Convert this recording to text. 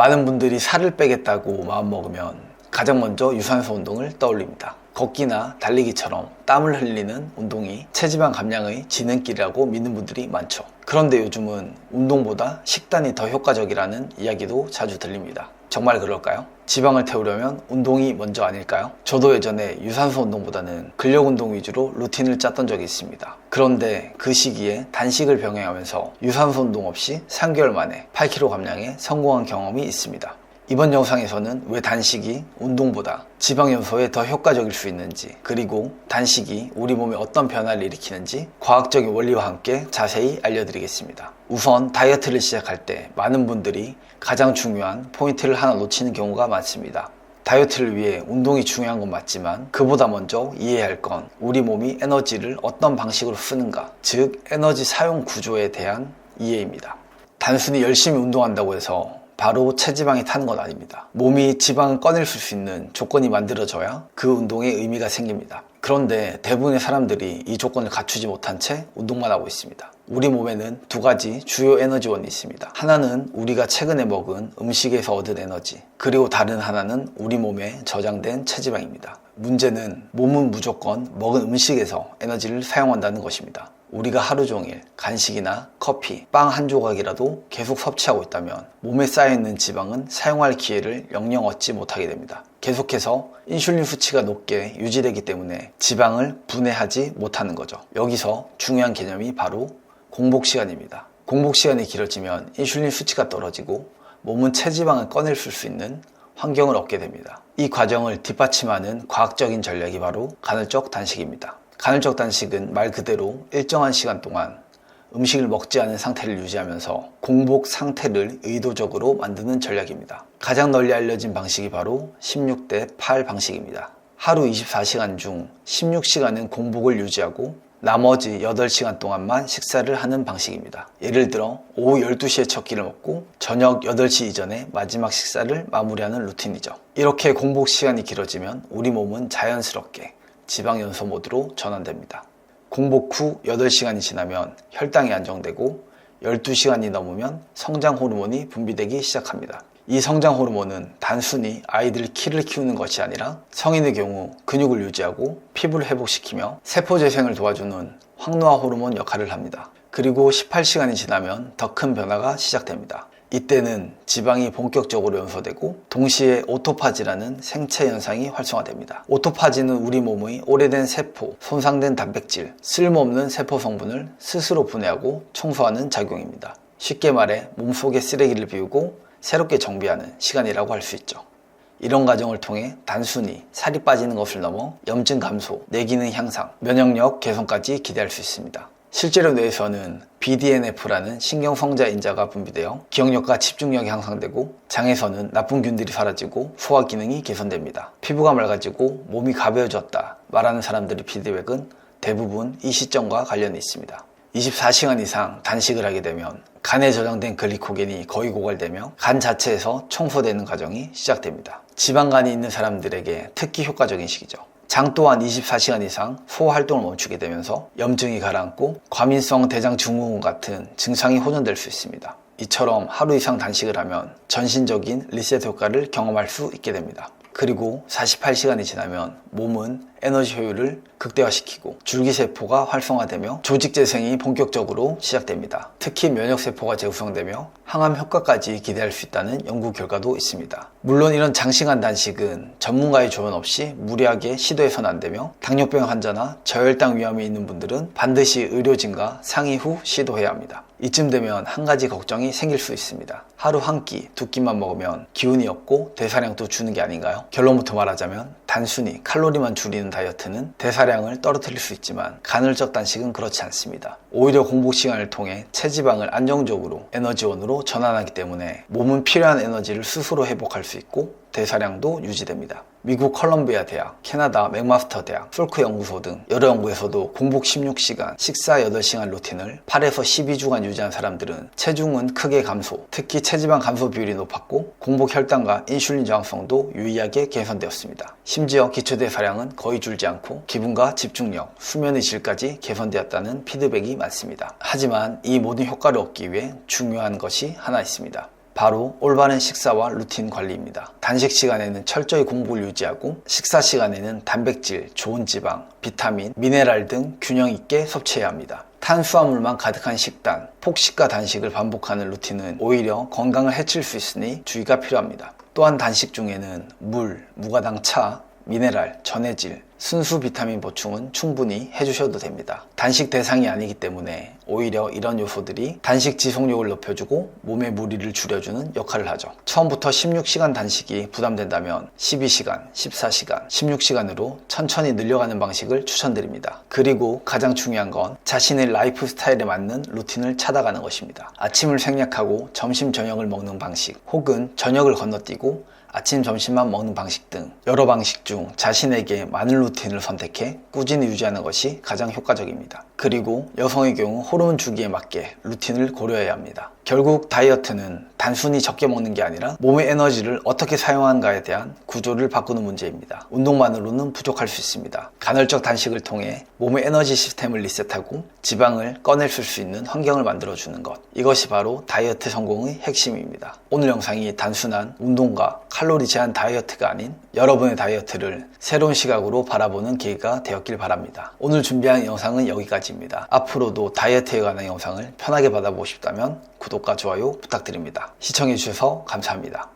많은 분들이 살을 빼겠다고 마음먹으면 가장 먼저 유산소 운동을 떠올립니다. 걷기나 달리기처럼 땀을 흘리는 운동이 체지방 감량의 지능길이라고 믿는 분들이 많죠. 그런데 요즘은 운동보다 식단이 더 효과적이라는 이야기도 자주 들립니다. 정말 그럴까요? 지방을 태우려면 운동이 먼저 아닐까요? 저도 예전에 유산소 운동보다는 근력 운동 위주로 루틴을 짰던 적이 있습니다. 그런데 그 시기에 단식을 병행하면서 유산소 운동 없이 3개월 만에 8kg 감량에 성공한 경험이 있습니다. 이번 영상에서는 왜 단식이 운동보다 지방 연소에 더 효과적일 수 있는지 그리고 단식이 우리 몸에 어떤 변화를 일으키는지 과학적인 원리와 함께 자세히 알려드리겠습니다. 우선 다이어트를 시작할 때 많은 분들이 가장 중요한 포인트를 하나 놓치는 경우가 많습니다. 다이어트를 위해 운동이 중요한 건 맞지만 그보다 먼저 이해해야 할 건 우리 몸이 에너지를 어떤 방식으로 쓰는가 즉 에너지 사용 구조에 대한 이해입니다. 단순히 열심히 운동한다고 해서 바로 체지방이 타는 건 아닙니다. 몸이 지방을 꺼낼 수 있는 조건이 만들어져야 그 운동에 의미가 생깁니다. 그런데 대부분의 사람들이 이 조건을 갖추지 못한 채 운동만 하고 있습니다. 우리 몸에는 두 가지 주요 에너지원이 있습니다. 하나는 우리가 최근에 먹은 음식에서 얻은 에너지, 그리고 다른 하나는 우리 몸에 저장된 체지방입니다. 문제는 몸은 무조건 먹은 음식에서 에너지를 사용한다는 것입니다. 우리가 하루 종일 간식이나 커피, 빵 한 조각이라도 계속 섭취하고 있다면 몸에 쌓여있는 지방은 사용할 기회를 영영 얻지 못하게 됩니다. 계속해서 인슐린 수치가 높게 유지되기 때문에 지방을 분해하지 못하는 거죠. 여기서 중요한 개념이 바로 공복 시간입니다. 공복 시간이 길어지면 인슐린 수치가 떨어지고 몸은 체지방을 꺼낼 수 있는 환경을 얻게 됩니다. 이 과정을 뒷받침하는 과학적인 전략이 바로 간헐적 단식입니다. 간헐적 단식은 말 그대로 일정한 시간 동안 음식을 먹지 않은 상태를 유지하면서 공복 상태를 의도적으로 만드는 전략입니다. 가장 널리 알려진 방식이 바로 16대 8 방식입니다. 하루 24시간 중 16시간은 공복을 유지하고 나머지 8시간 동안만 식사를 하는 방식입니다. 예를 들어 오후 12시에 첫 끼를 먹고 저녁 8시 이전에 마지막 식사를 마무리하는 루틴이죠. 이렇게 공복 시간이 길어지면 우리 몸은 자연스럽게 지방 연소 모드로 전환됩니다. 공복 후 8시간이 지나면 혈당이 안정되고 12시간이 넘으면 성장 호르몬이 분비되기 시작합니다. 이 성장 호르몬은 단순히 아이들 키를 키우는 것이 아니라 성인의 경우 근육을 유지하고 피부를 회복시키며 세포 재생을 도와주는 황노화 호르몬 역할을 합니다. 그리고 18시간이 지나면 더 큰 변화가 시작됩니다. 이때는 지방이 본격적으로 연소되고 동시에 오토파지라는 생체 현상이 활성화됩니다. 오토파지는 우리 몸의 오래된 세포, 손상된 단백질, 쓸모없는 세포 성분을 스스로 분해하고 청소하는 작용입니다. 쉽게 말해 몸속의 쓰레기를 비우고 새롭게 정비하는 시간이라고 할 수 있죠. 이런 과정을 통해 단순히 살이 빠지는 것을 넘어 염증 감소, 뇌기능 향상, 면역력 개선까지 기대할 수 있습니다. 실제로 뇌에서는 BDNF라는 신경성자 인자가 분비되어 기억력과 집중력이 향상되고 장에서는 나쁜 균들이 사라지고 소화 기능이 개선됩니다. 피부가 맑아지고 몸이 가벼워졌다 말하는 사람들의 피드백은 대부분 이 시점과 관련이 있습니다. 24시간 이상 단식을 하게 되면 간에 저장된 글리코겐이 거의 고갈되며 간 자체에서 청소되는 과정이 시작됩니다. 지방간이 있는 사람들에게 특히 효과적인 시기죠. 장 또한 24시간 이상 소화 활동을 멈추게 되면서 염증이 가라앉고 과민성 대장 증후군 같은 증상이 호전될 수 있습니다. 이처럼 하루 이상 단식을 하면 전신적인 리셋 효과를 경험할 수 있게 됩니다. 그리고 48시간이 지나면 몸은 에너지 효율을 극대화시키고 줄기세포가 활성화되며 조직 재생이 본격적으로 시작됩니다. 특히 면역세포가 재구성되며 항암 효과까지 기대할 수 있다는 연구 결과도 있습니다. 물론 이런 장시간 단식은 전문가의 조언 없이 무리하게 시도해서는 안 되며 당뇨병 환자나 저혈당 위험이 있는 분들은 반드시 의료진과 상의 후 시도해야 합니다. 이쯤 되면 한 가지 걱정이 생길 수 있습니다. 하루 한 끼, 두 끼만 먹으면 기운이 없고 대사량도 주는 게 아닌가요? 결론부터 말하자면 단순히 칼로리만 줄이는 다이어트는 대사량을 떨어뜨릴 수 있지만 간헐적 단식은 그렇지 않습니다. 오히려 공복 시간을 통해 체지방을 안정적으로 에너지원으로 전환하기 때문에 몸은 필요한 에너지를 스스로 회복할 수 있고 대사량도 유지됩니다. 미국 컬럼비아 대학, 캐나다 맥마스터 대학, 솔크 연구소 등 여러 연구에서도 공복 16시간, 식사 8시간 루틴을 8에서 12주간 유지한 사람들은 체중은 크게 감소, 특히 체지방 감소 비율이 높았고 공복 혈당과 인슐린 저항성도 유의하게 개선되었습니다. 심지어 기초대사량은 거의 줄지 않고 기분과 집중력, 수면의 질까지 개선되었다는 피드백이 많습니다. 하지만 이 모든 효과를 얻기 위해 중요한 것이 하나 있습니다. 바로 올바른 식사와 루틴 관리입니다. 단식 시간에는 철저히 공복을 유지하고 식사 시간에는 단백질, 좋은 지방, 비타민, 미네랄 등 균형 있게 섭취해야 합니다. 탄수화물만 가득한 식단, 폭식과 단식을 반복하는 루틴은 오히려 건강을 해칠 수 있으니 주의가 필요합니다. 또한 단식 중에는 물, 무가당 차, 미네랄, 전해질, 순수 비타민 보충은 충분히 해주셔도 됩니다. 단식 대상이 아니기 때문에 오히려 이런 요소들이 단식 지속력을 높여주고 몸의 무리를 줄여주는 역할을 하죠. 처음부터 16시간 단식이 부담된다면 12시간, 14시간, 16시간으로 천천히 늘려가는 방식을 추천드립니다. 그리고 가장 중요한 건 자신의 라이프 스타일에 맞는 루틴을 찾아가는 것입니다. 아침을 생략하고 점심, 저녁을 먹는 방식 혹은 저녁을 건너뛰고 아침, 점심만 먹는 방식 등 여러 방식 중 자신에게 맞는 루틴을 선택해 꾸준히 유지하는 것이 가장 효과적입니다. 그리고 여성의 경우 호르몬 주기에 맞게 루틴을 고려해야 합니다. 결국 다이어트는 단순히 적게 먹는 게 아니라 몸의 에너지를 어떻게 사용하는가에 대한 구조를 바꾸는 문제입니다. 운동만으로는 부족할 수 있습니다. 간헐적 단식을 통해 몸의 에너지 시스템을 리셋하고 지방을 꺼내줄 수 있는 환경을 만들어주는 것. 이것이 바로 다이어트 성공의 핵심입니다. 오늘 영상이 단순한 운동과 칼로리 제한 다이어트가 아닌 여러분의 다이어트를 새로운 시각으로 바라보는 계기가 되었길 바랍니다. 오늘 준비한 영상은 여기까 지입니다. 앞으로도 다이어트에 관한 영상을 편하게 받아보고 싶다면 구독과 좋아요 부탁드립니다. 시청해주셔서 감사합니다.